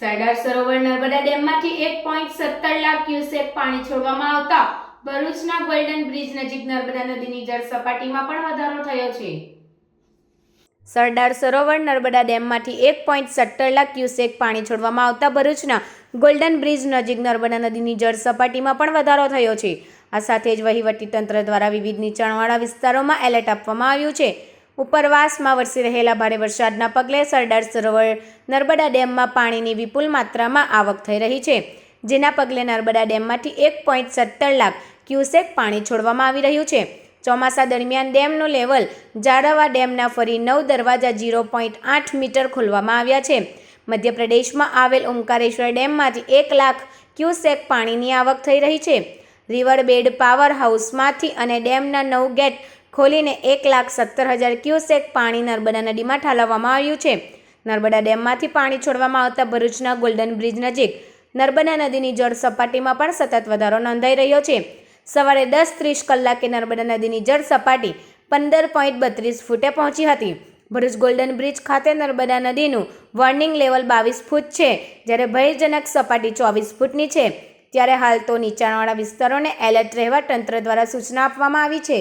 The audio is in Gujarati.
સરદાર સરોવર નર્મદા ડેમમાંથી એક પોઈન્ટ સત્તર લાખ ક્યુસેક પાણી છોડવામાં આવતા ભરૂચના ગોલ્ડન બ્રિજ નજીક નર્મદા નદીની જળ સપાટીમાં પણ વધારો થયો છે. સરદાર સરોવર નર્મદા ડેમમાંથી એક પોઈન્ટ સત્તર લાખ ક્યુસેક પાણી છોડવામાં આવતા ભરૂચના ગોલ્ડન બ્રિજ નજીક નર્મદા નદીની જળ સપાટીમાં પણ વધારો થયો છે. આ સાથે જ વહીવટીતંત્ર દ્વારા વિવિધ નીચાણવાળા વિસ્તારોમાં એલર્ટ આપવામાં આવ્યું છે. ઉપરવાસમાં વરસી રહેલા ભારે વરસાદના પગલે સરદાર સરોવર નર્મદા ડેમમાં પાણીની વિપુલ માત્રામાં આવક થઈ રહી છે, જેના પગલે નર્મદા ડેમમાંથી એક પોઈન્ટ સત્તર લાખ ક્યુસેક પાણી છોડવામાં આવી રહ્યું છે. ચોમાસા દરમિયાન ડેમનું લેવલ જાળવવા ડેમના ફરી નવ દરવાજા ઝીરો પોઈન્ટ આઠ મીટર ખોલવામાં આવ્યા છે. મધ્યપ્રદેશમાં આવેલ ઓમકારેશ્વર ડેમમાંથી એક લાખ ક્યુસેક પાણીની આવક થઈ રહી છે. રિવરબેડ પાવર હાઉસમાંથી અને ડેમના નવ ગેટ ખોલીને એક લાખ સત્તર હજાર ક્યુસેક પાણી નર્મદા નદીમાં ઠાલવવામાં આવ્યું છે. નર્મદા ડેમમાંથી પાણી છોડવામાં આવતા ભરૂચના ગોલ્ડન બ્રિજ નજીક નર્મદા નદીની જળ સપાટીમાં પણ સતત વધારો નોંધાઈ રહ્યો છે. સવારે દસ ત્રીસ કલાકે નર્મદા નદીની જળ સપાટી પંદર પોઈન્ટ બત્રીસ ફૂટે પહોંચી હતી. ભરૂચ ગોલ્ડન બ્રિજ ખાતે નર્મદા નદીનું વોર્નિંગ લેવલ બાવીસ ફૂટ છે, જ્યારે ભયજનક સપાટી ચોવીસ ફૂટની છે. ત્યારે હાલ તો નીચાણવાળા વિસ્તારોને એલર્ટ રહેવા તંત્ર દ્વારા સૂચના આપવામાં આવી છે.